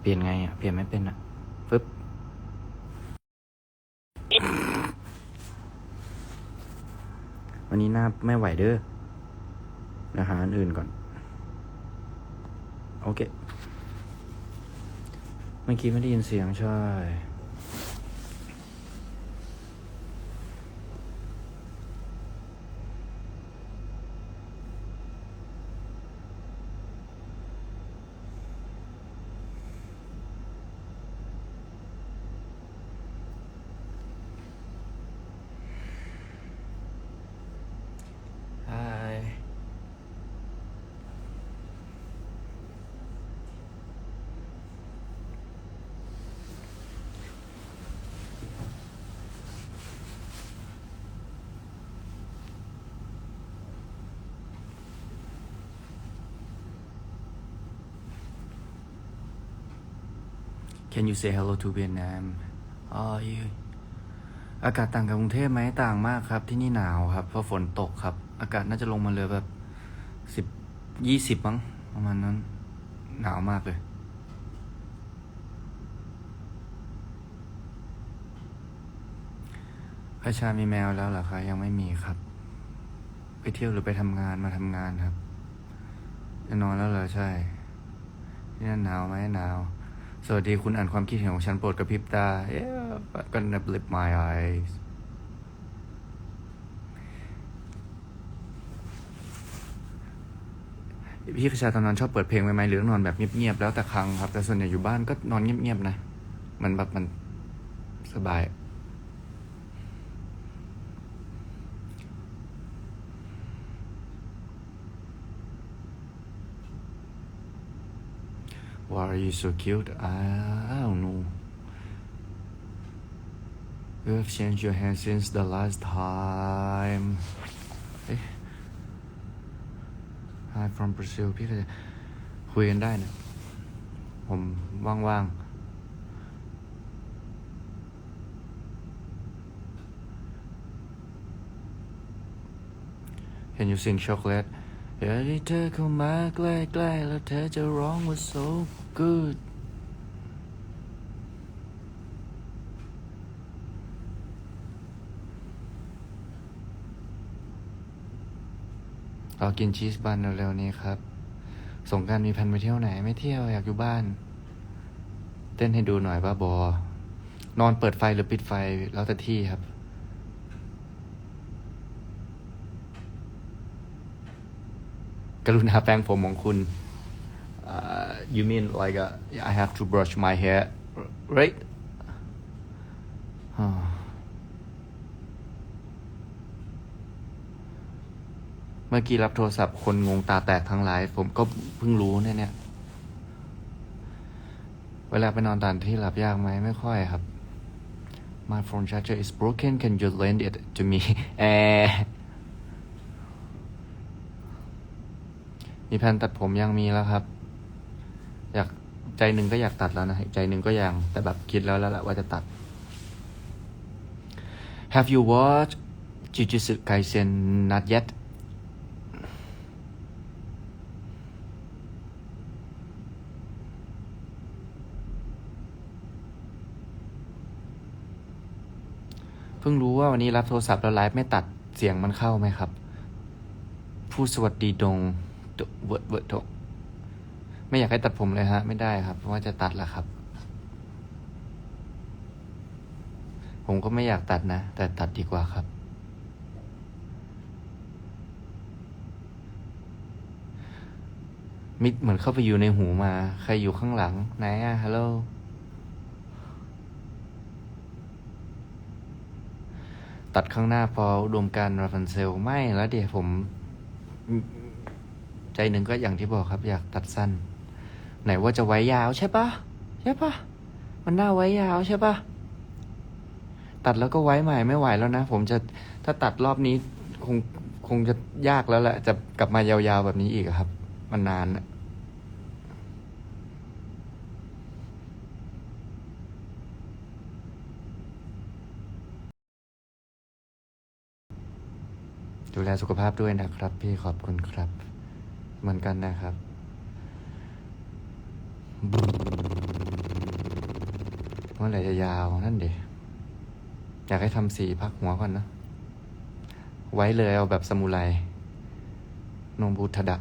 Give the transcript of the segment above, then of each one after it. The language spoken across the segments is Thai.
เปลี่ยนไงอะ เปลี่ยนไม่เป็นอะปึ๊บวันนี้หน้าไม่ไหวเด้อเดี๋ยวหาอันอื่นก่อน โอเค เมื่อกี้ไม่ได้ยินเสียงใช่ Hi. Can you say hello to Vietnam? Oh, you อากาศต่างกับกรุงเทพไหมต่างมากครับ ที่นี่หนาวครับ เพราะฝนตกครับ อากาศน่าจะลงมาเหลือแบบสิบยี่สิบมั้งประมาณนั้น หนาวมากเลยพระชามีแมวแล้วเหรอคะยังไม่มีครับ ไปเที่ยวหรือไปทำงานมาทำงานครับ จะนอนแล้วเหรอใช่ที่นั่นหนาวไหมหนาว สวัสดีคุณอ่านความคิดเห็นของฉันโปรดกระพริบตา Yeah I'm gonna blip my eyes พี่ขชาตอนนอนชอบเปิดเพลงไหมไหมหรือนอนแบบเงียบๆแล้วแต่ครั้งครับ แต่ส่วนใหญ่อยู่บ้านก็นอนเงียบๆนะ มันแบบมันสบาย are you so cute? I, I don't know. You have changed your hair since the last time. เอ๊ะ Hi from Brazil พี่ก็จะคุยกันได้นะ ผมว่างๆ Can you sing chocolate เดี๋ยวที่เธอเข้ามาใกล้ๆแล้วเธอจะร้องว่า so good เรากินชีสบันเร็วๆนี้ครับ สงการมีแผนไปเที่ยวไหน ไม่เที่ยวอยากอยู่บ้าน เต้นให้ดูหน่อยบ้าบอ นอนเปิดไฟหรือปิดไฟแล้วแต่ที่ครับ กรุณาแปรงผมของคุณ you mean like uh, I have to brush my hair right เมื่อกี้รับโทรศัพท์คนงงตาแตกทั้งไลฟ์ผมก็เพิ่งรู้เนี่ยเนี่ย เวลาไปนอนต่างที่หลับยากไหมไม่ค่อยครับ My phone charger is broken can you lend it to me แอมีแผนตัดผมยังมีแล้วครับ อยากใจหนึ่งก็อยากตัดแล้วนะใจหนึ่งก็ยังแต่แบบคิดแล้วแล้วแหละว่าจะตัด Have you watched Jujutsu Kaisen not yet เพิ่งรู้ว่าวันนี้รับโทรศัพท์แล้วไลฟ์ไม่ตัดเสียงมันเข้าไหมครับ ผู้สวัสดีดงเวิร์ดเวิร์ดดง ไม่อยากให้ตัดผมเลยฮะ ไม่ได้ครับ เพราะว่าจะตัดแล้วครับ ผมก็ไม่อยากตัดนะ แต่ตัดดีกว่าครับ มิดเหมือนเข้าไปอยู่ในหูมา ใครอยู่ข้างหลัง ไหนอะฮัลโหลตัดข้างหน้าพออุดมการราฟันเซลไม่แล้วเดี๋ยวผม ใจหนึ่งก็อย่างที่บอกครับ อยากตัดสั้น ไหนว่าจะไว้ยาวใช่ปะใช่ปะมันน่าไว้ยาวใช่ปะตัดแล้วก็ไว้ใหม่ไม่ไหวแล้วนะ ผมจะถ้าตัดรอบนี้คงคงจะยากแล้วแหละ จะกลับมายาวๆแบบนี้อีกครับ มันนานอะดูแลสุขภาพด้วยนะครับ พี่ขอบคุณครับ เหมือนกันนะครับ เมื่อไหร่จะยาวนั่นเดี๋ยอยากให้ทำสีพักหัวก่อนนะ ไว้เลยเอาแบบสมุไรนงบูทดะ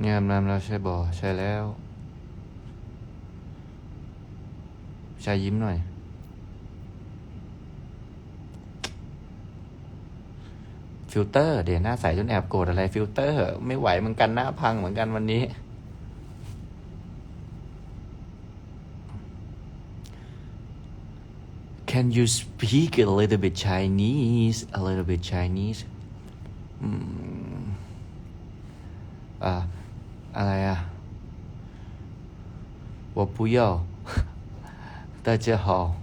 เนี่ยบน้ำแล้วใช่บอใช่แล้วชายยิ้มหน่อย ฟิลเตอร์ เดี๋ยวหน้าใสจนแอบโกรธอะไร ฟิลเตอร์ ไม่ไหวเหมือนกันหน้าพังเหมือนกันวันนี้ Can you speak a little bit Chinese a little bit Chinese อ่า อะไรอ่ะ我不要大家好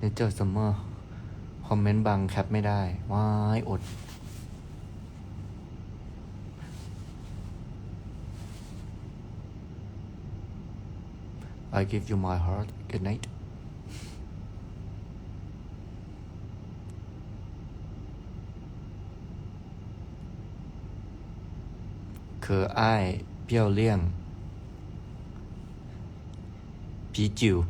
你叫什么คอมเมนต์บางแคปไม่ได้ ว้ายอด I give you my heart good night 可爱漂亮啤酒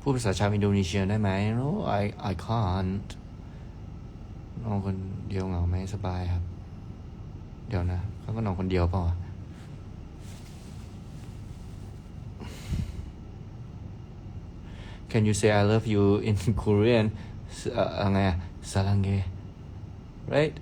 พูดภาษาชาวอินโดนีเซียได้ไหม No I I can't นอนคนเดียวเหงาไหมสบายครับ เดี๋ยวนะเขาก็นอนคนเดียวเปล่าวะ Can you say I love you in Korean อะไรอะสลังเก right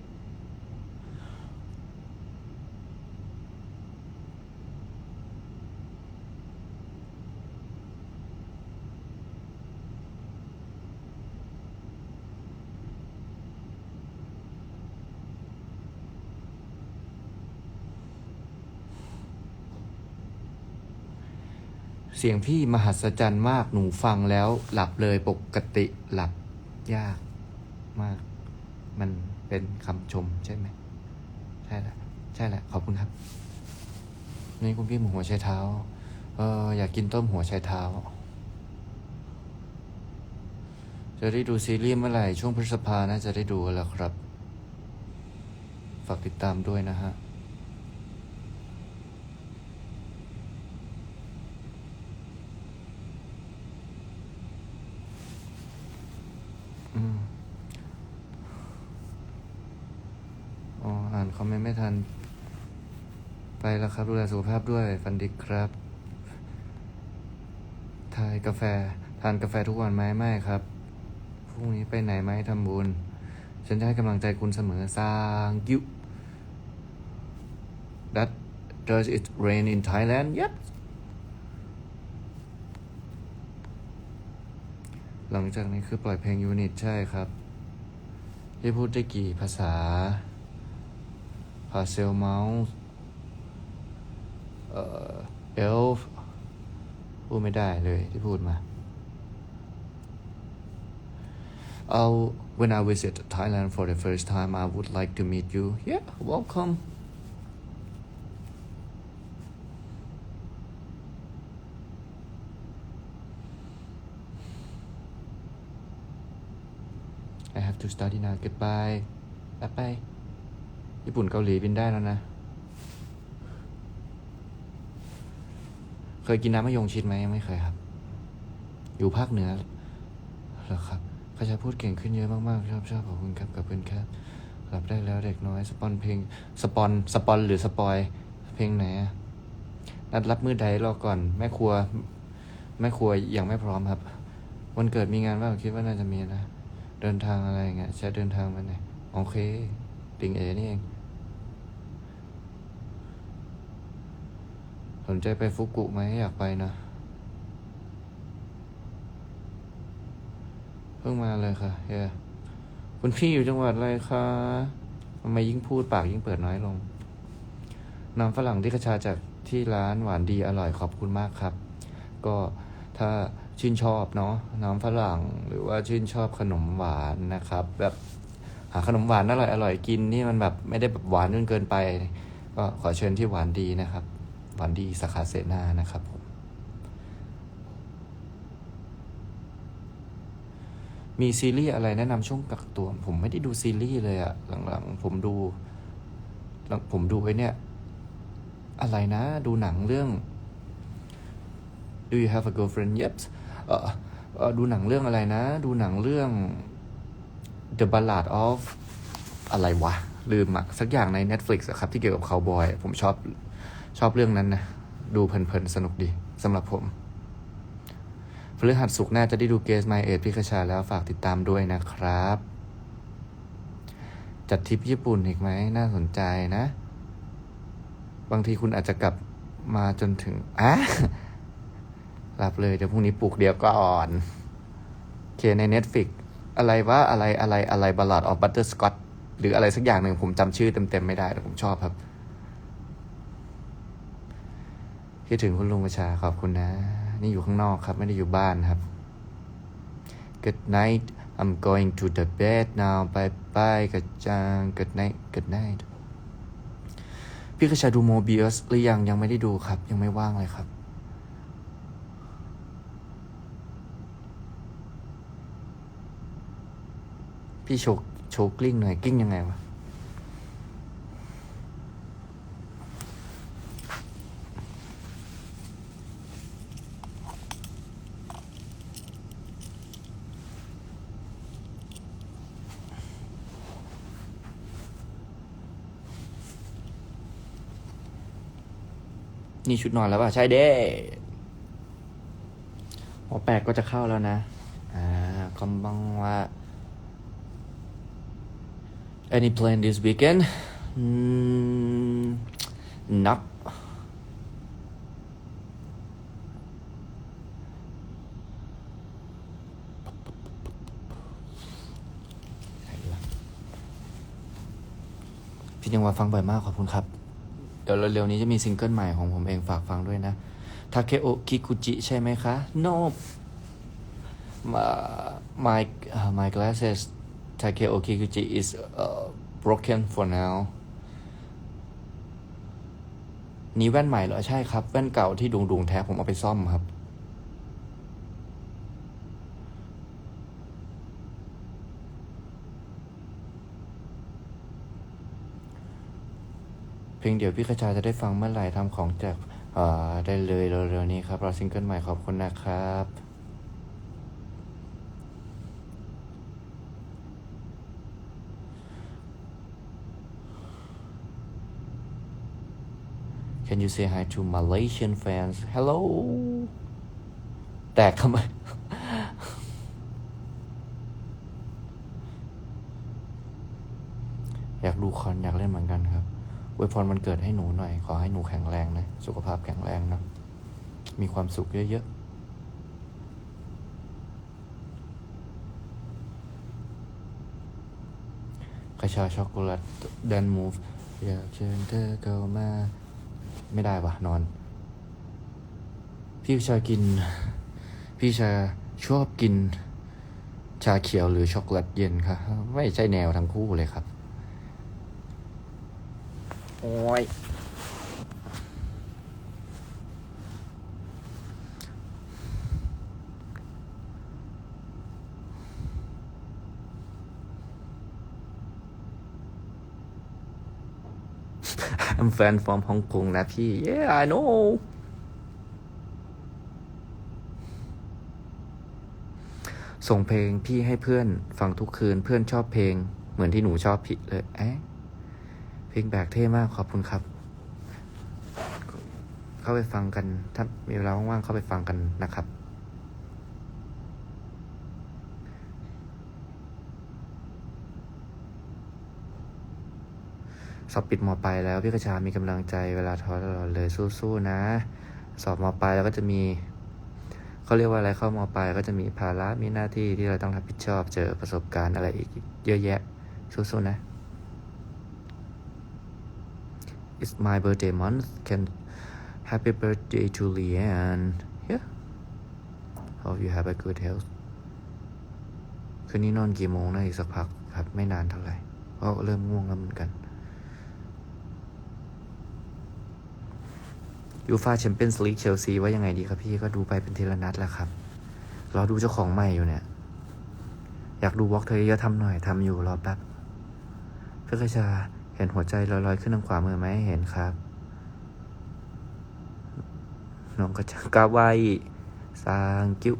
เสียงพี่มหัศจรรย์มากหนูฟังแล้ว หลับเลยปกติหลับยากมาก มันเป็นคำชมใช่ไหม ใช่แหละใช่แหละ ขอบคุณครับ นี่คุณพี่หมูหัวไชเท้า เอออยากกินต้มหัวไชเท้า จะได้ดูซีรีส์เมื่อไหร่ ช่วงพฤษภาน่าจะได้ดูแล้วครับ ฝากติดตามด้วยนะฮะ อืมอ๋อ อ่านคอมเมนต์ไม่ทัน ไปแล้วครับ ดูแลสุขภาพด้วยฟันดิกครับทายกาแฟ ทานกาแฟทุกวันไหมไม่ครับพรุ่งนี้ไปไหนไหมทำบุญ ฉันจะให้กำลังใจคุณเสมอสร้างยุ That does it rain in Thailand Yep หลังจากนี้คือปล่อยเพลงยูนิตใช่ครับ ที่พูดได้กี่ภาษาพาเซลเมาส์ เอ่อเอลฟ์พูดไม่ได้เลยที่พูดมา I'll, when I visit Thailand for the first time, I would like to meet you. Yeah, welcome. I have to study now. Goodbye. Bye bye. ญี่ปุ่นเกาหลีบินได้แล้วนะ เคยกินน้ำมะยงชิดไหมยังไม่เคยครับ อยู่ภาคเหนือเหรอครับเขาจะพูดเก่งขึ้นเยอะมากๆชอบชอบขอบคุณครับขอบคุณครับหลับได้แล้วเด็กน้อยสปอนเพลงสปอนสปอนหรือสปอย เพลงไหนนัดรับมือใดรอก่อน แม่ครัว แม่ครัวยังไม่พร้อมครับ วันเกิดมีงานว่าคิดว่าน่าจะมีนะ เดินทางอะไรเงี้ยจะเดินทางไปไหนโอเคติงเอนี่เอง สนใจไปฟุกุไหมอยากไปนะ เพิ่งมาเลยค่ะเฮียคุณพี่อยู่จังหวัดอะไรคะทำไมยิ่งพูดปากยิ่งเปิดน้อยลง น้ำฝรั่งที่กระชาจากที่ร้านหวานดีอร่อยขอบคุณมากครับ ก็ถ้าชื่นชอบเนาะน้ำฝรั่งหรือว่าชื่นชอบขนมหวานนะครับ แบบหาขนมหวานอร่อยอร่อยกินนี่มันแบบไม่ได้แบบหวานจนเกินไป ก็ขอเชิญที่หวานดีนะครับ หวานดี้สาขาเสนานะครับผมมีซีรีส์อะไรแนะนำช่วงกักตัว ผมไม่ได้ดูซีรีส์เลยอะหลังๆผมดูหลังผมดูไอ้เนี่ย อะไรนะ ดูหนังเรื่อง Do you have a girlfriend yet เออเออดูหนังเรื่องอะไรนะ ดูหนังเรื่อง The Ballad of อะไรวะ ลืมอะสักอย่างใน Netflix อะครับ ที่เกี่ยวกับคาวบอย ผมชอบ ชอบเรื่องนั้นนะ ดูเพลินๆ สนุกดีสำหรับผมพฤหัสสุกหน้าจะได้ดูเกส My เอ e พิคชาแล้วฝากติดตามด้วยนะครับ จัดทริปญี่ปุ่นอีกไหมน่าสนใจนะ บางทีคุณอาจจะกลับมาจนถึงอะหลับเลย เดี๋ยวพรุ่งนี้ปลุกเดียวก่อนโอเคใน Netflix อะไรว่าอะไรอะไรอะไรบ a ล l ดออ f บัตเตอร์สกอตหรืออะไรสักอย่างหนึ่งผมจำชื่อเต็มๆไม่ได้แต่ผมชอบครับ คิดถึงคุณลุงประชาขอบคุณนะ นี่อยู่ข้างนอกครับ ไม่ได้อยู่บ้านครับ Good night I'm going to the bed now bye bye กระจัง Good night Good night พี่กระชาดูโมบิอสหรือยังยังไม่ได้ดูครับ ยังไม่ว่างเลยครับ พี่โชว์โชว์กลิ้งหน่อยกลิ้งยังไงวะ นี่ชุดนอนแล้วป่ะ ใช่เด้หมอแปกก็จะเข้าแล้วนะ อ่าคอมบังว่า any plan this weekend อืม not ไหนดีวะพี่ยังว่าฟังบ่อยมากขอบคุณครับ ดี๋ยวเร็วๆนี้จะมีซิงเกิลใหม่ของผมเองฝากฟังด้วยนะทาเคโอคิคุจิใช่ไหมคะ no uh, my uh, my glasses Takeo Kikuchi is uh, broken for now นี่แว่นใหม่เหรอ ใช่ครับ แว่นเก่าที่ดุงดุงแท้ผมเอาไปซ่อมครับ ลงเดี๋ยวพี่กระชาจะได้ฟังเมื่อไหร่ทำของแจกอ่อได้เลยเร็วๆนี้ครับรอซิงเกิลใหม่ขอบคุณนะครับ Can you say hi to Malaysian fans Hello แตกทำไมอยากดูคอนอยากเล่นเหมือนกันครับ อวยพรวันเกิดให้หนูหน่อย ขอให้หนูแข็งแรงนะ สุขภาพแข็งแรงนะ มีความสุขเยอะๆกระชาช็อกโกแลตแดนมูฟอยากเชิญเธอเข้ามา ไม่ได้ปะนอน พี่ชากิน พี่ชาชอบกิน ชาเขียวหรือช็อกโกแลตเย็นครับไม่ใช่แนวทั้งคู่เลยครับ โอ้ย I'm fan from Hong Kong นะพี่ yeah I know ส่งเพลงพี่ให้เพื่อนฟังทุกคืนเพื่อนชอบเพลง เหมือนที่หนูชอบพี่เลย เอ๊ะ เพลงแบกเท่มากขอบคุณครับ เข้าไปฟังกัน ถ้ามีเวลาว่างๆเข้าไปฟังกันนะครับ สอบปิดมปลายแล้วพี่กระชามีกำลังใจเวลาท้อตลอดเลยสู้ๆนะ สอบมปลายแล้วก็จะมีเขาเรียกว่าอะไรเข้ามปลายก็จะมีภาระมีหน้าที่ที่เราต้องรับผิดชอบ เจอประสบการณ์อะไรอีกเยอะแยะสู้ๆนะ It's my birthday month can happy birthday to Leanne yeah hope you have a good health คืนนี้นอนกี่โมงนะอีกสักพักครับไม่นานเท่าไหร่เพราะเริ่มง่วงแล้วเหมือนกันยูฟาแชมเปี้ยนส์ลีกเชลซีว่ายังไงดีครับพี่ก็ดูไปเป็นทีละนัดแล้วครับ รอดูเจ้าของใหม่อยู่เนี่ย อยากดูวอล์กเธอเยอะทำหน่อยทำอยู่รอแป๊บเพื่อกระชา เห็นหัวใจลอยๆขึ้นทางขวามือไหมเห็นครับ น้องกระชากาไวสร้างกิ้ว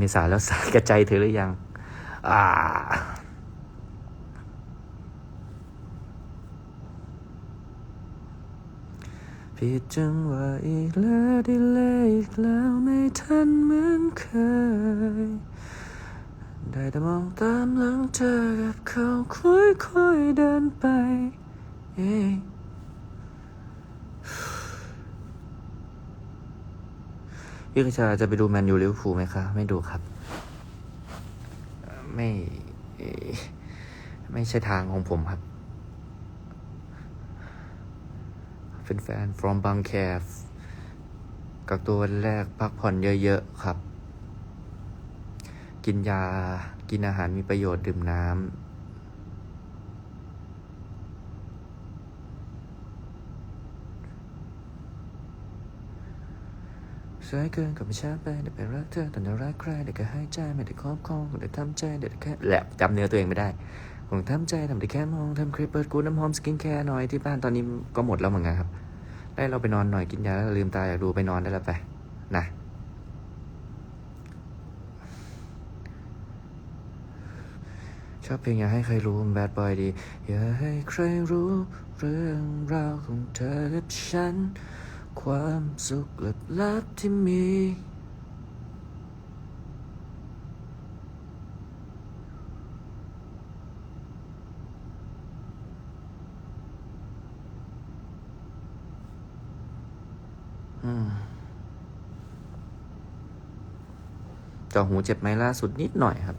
มีสารแล้วสารกระใจเธอหรือยัง อ่า ผิดจังหวะอีกแล้วดีเลยอีกแล้วไม่ทันเหมือนเคย ได้แต่มองตามหลังเธอกับเขาค่อยๆเดินไป เอ้พี่กระชาจะไปดูแมนยูลิเวอร์พูลไหมคะ ไม่ดูครับ ไม่ ไม่ใช่ทางของผมครับ เป็น แฟน from บางแคฟกักตัววันแรกพักผ่อนเยอะๆ ครับ กินยา กินอาหารมีประโยชน์ดื่มน้ำสวยเกินกับไม่ช้าไปเดี๋ยวไปรักเธอแต่จะรักใครเดี๋ยวก็ให้ใจไม่ได้ครอบครองเดี๋ยวทำใจเดี๋ยวแค่แหละจำเนื้อตัวเองไม่ได้ คงทำใจทำได้แค่มองทำคลิปเปิดกูน้ำหอมสกินแคร์หน่อยที่บ้านตอนนี้ก็หมดแล้วเหมือนกันครับ ได้เราไปนอนหน่อยกินยาแล้วลืมตาอยากดูไปนอนได้แล้วไปนะชอบเพลงอย่าให้ใครรู้แบดบอยดี อย่าให้ใครรู้เรื่องราวของเธอกับฉัน ความสุขลับๆที่มี จอหูเจ็บไหมล่าสุดนิดหน่อยครับ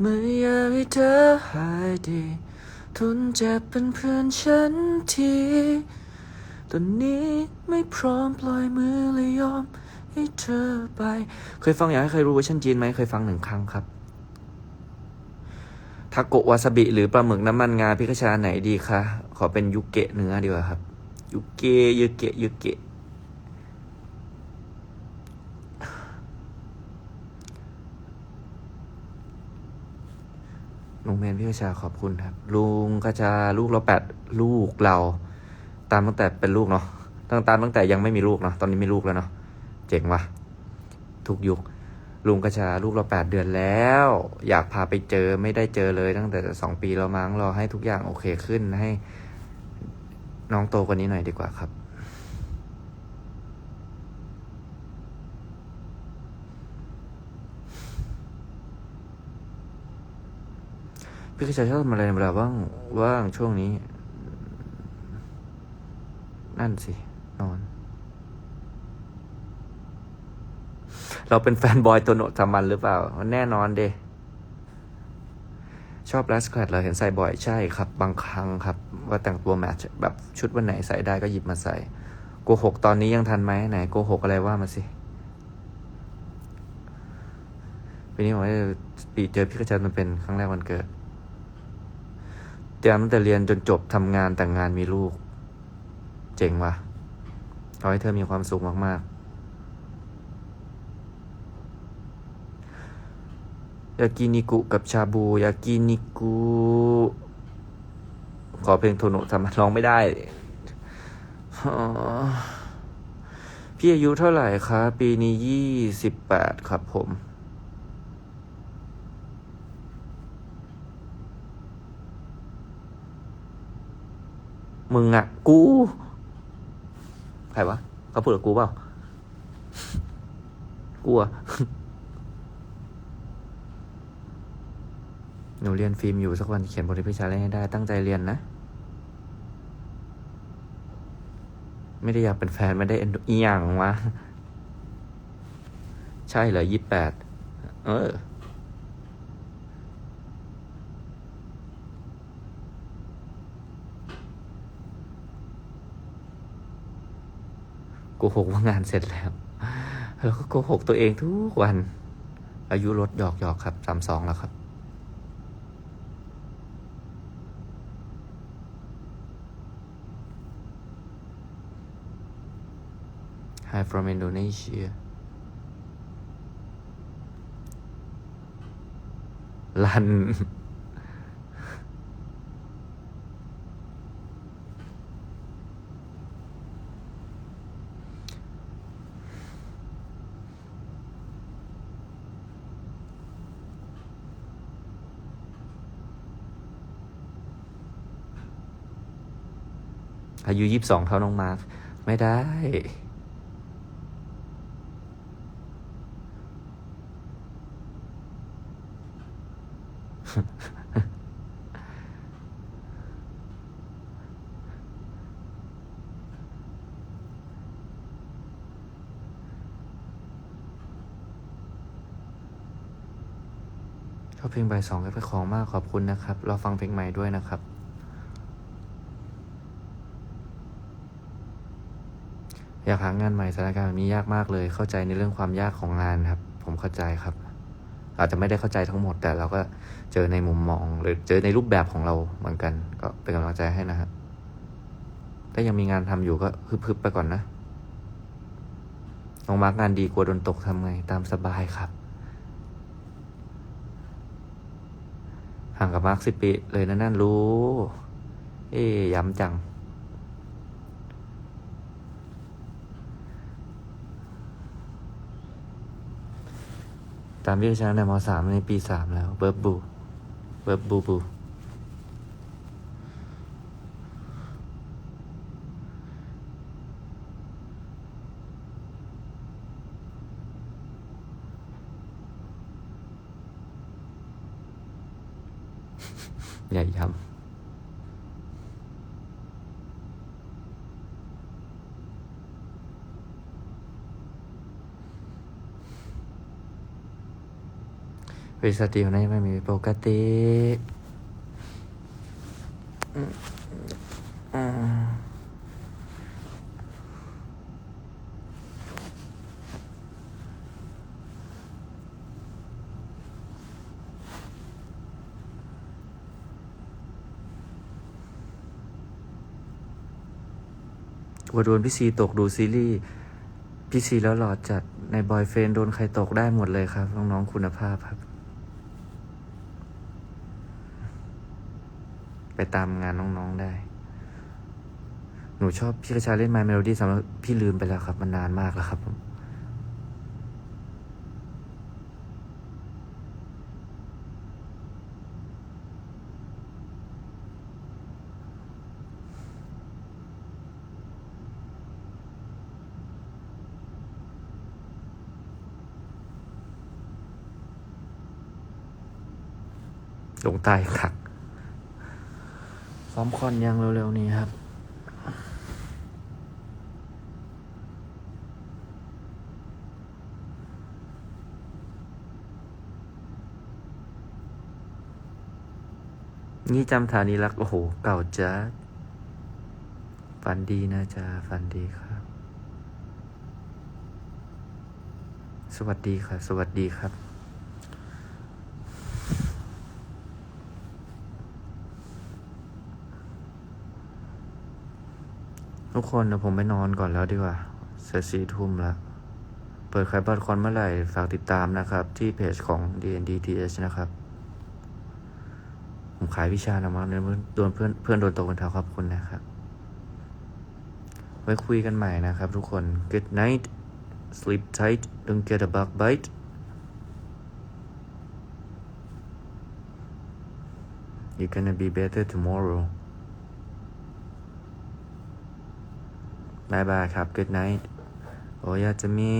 ไม่อยากให้เธอหายดี ทนเจ็บเป็นเพื่อนฉันทีตอนนี้ไม่พร้อมปล่อยมือเลยยอมให้เธอไป เคยฟังอยากให้ใครรู้เวอร์ชันจีนไหมเคยฟังหนึ่งครั้งครับทาโกะวาซาบิหรือปลาหมึกน้ำมันงาพิคชาไหนดีคะ ขอเป็นยุเกะเนื้อดีกว่าครับ ยุเกะยุเกะยุเกะลุงเมนพิคชาขอบคุณครับ ลุงกระชาลูกเราแปดลูกเรา ตามตั้งแต่เป็นลูกเนาะตั้งตามตั้งแต่ยังไม่มีลูกเนาะตอนนี้มีลูกแล้วเนาะเจ๋งว่ะทุกยุคลุงกระชาลูกเราแปดเดือนแล้ว อยากพาไปเจอไม่ได้เจอเลยตั้งแต่สองปีแล้วมั้งรอให้ทุกอย่างโอเคขึ้นให้ น้องโตกว่านี้หน่อยดีกว่าครับ พี่กระชาชอบทำอะไรในเวลาว่างว่างช่วงนี้ นั่นสิ นอน เราเป็นแฟนบอยตัวโนทามันหรือเปล่า แน่นอนเดชอบแลสแควดเราเห็นใส่บ่อยใช่ครับ บางครั้งครับ ว่าแต่งตัวแมทช์แบบชุดวันไหนใส่ได้ก็หยิบมาใส่โกหกตอนนี้ยังทันไหมไหนโกหกอะไรว่ามาสิปีนี้ผมว่าปีเจอพี่กระจันมันเป็นครั้งแรกวันเกิดเตรียมตั้งแต่เรียนจนจบทำงานแต่งงานมีลูก เจ๋งว่ะขอให้เธอมีความสุขมากๆ ยากินิกุกับชาบู ยากินิกุ ขอเพลงโทโนะสามารถร้องไม่ได้พี่อายุเท่าไหร่คะปีนี้ยี่สิบแปดครับผม มึงอะกู ใครวะ เขาพูดกับกูเปล่า กูอะ นูเรียนฟิล์มอยู่สักวันเขียนบทให้พี่ชาเล่นให้ได้ตั้งใจเรียนนะ ไม่ได้อยากเป็นแฟนไม่ได้เอ็นดูอีหยังวะใช่เหรอยี่แปดเออ โกหกว่างานเสร็จแล้ว แล้วก็โกหกตัวเองทุกวัน อายุลดหยอกหยอกครับสามสองแล้วครับ Hi from Indonesia ลัน อายุยี่สิบสองเท่าน้องมาร์ค ไม่ได้ ชอ บเพลงใบายสองก็ไปของมากขอบคุณนะครับเราฟังเพลงใหม่ด้วยนะครับ อยากหางานใหม่สถานการณ์แบบนี้ยากมากเลย เข้าใจในเรื่องความยากของงานครับ ผมเข้าใจครับ อาจจะไม่ได้เข้าใจทั้งหมด แต่เราก็เจอในมุมมอง หรือเจอในรูปแบบของเราเหมือนกัน ก็เป็นกำลังใจให้นะครับถ้ายังมีงานทำอยู่ก็ฮึบๆไปก่อนนะน้องมาร์กงานดีกลัวโดนตกทำไงตามสบายครับ ห่างกับมาร์กสิบปีเลยนะนั่นรู้ เอ๊ยย้ำจัง ตามที่ฉันในมสามในปีสามแล้ว เบิร์บบู เบิร์บบูบู อย่าย้ำบริษัทเดียวนไม่มีปกติ อืมอืม ว่าโดนพี่ซีตกดูซีรีส์พี่ซีแล้วหลอดจัดในบอยเฟนโดนใครตกได้หมดเลยครับน้องๆคุณภาพครับ ไปตามงานน้องๆได้ หนูชอบพี่กระชาเล่นไมเมโลดี้สำหรับพี่ลืมไปแล้วครับ มันนานมากแล้วครับผม ลงใต้ครับซ้อมคอนยังเร็วๆนี้ครับนี่จำฐานีรัก โอ้โห เก่าจ้าฝันดีนะจ๊ะฝันดีครับ สวัสดีค่ะ สวัสดีครับ ทุกคนเดี๋ยวผมไปนอนก่อนแล้วดีกว่าเสียสี่ทุ่มแล้ว เปิดขายบัตรคอนเมื่อไหร่ ฝากติดตามนะครับ ที่เพจของ DNDTH นะครับ ผมขายวิชานะมั้งเนี่ยโดนเพื่อนเพื่อนโดนตกบนเท้าขอบคุณนะครับ ไว้คุยกันใหม่นะครับทุกคน good night sleep tight don't get a bug bite you're gonna be better tomorrow บายบายครับ good night โอ้ยาจะมี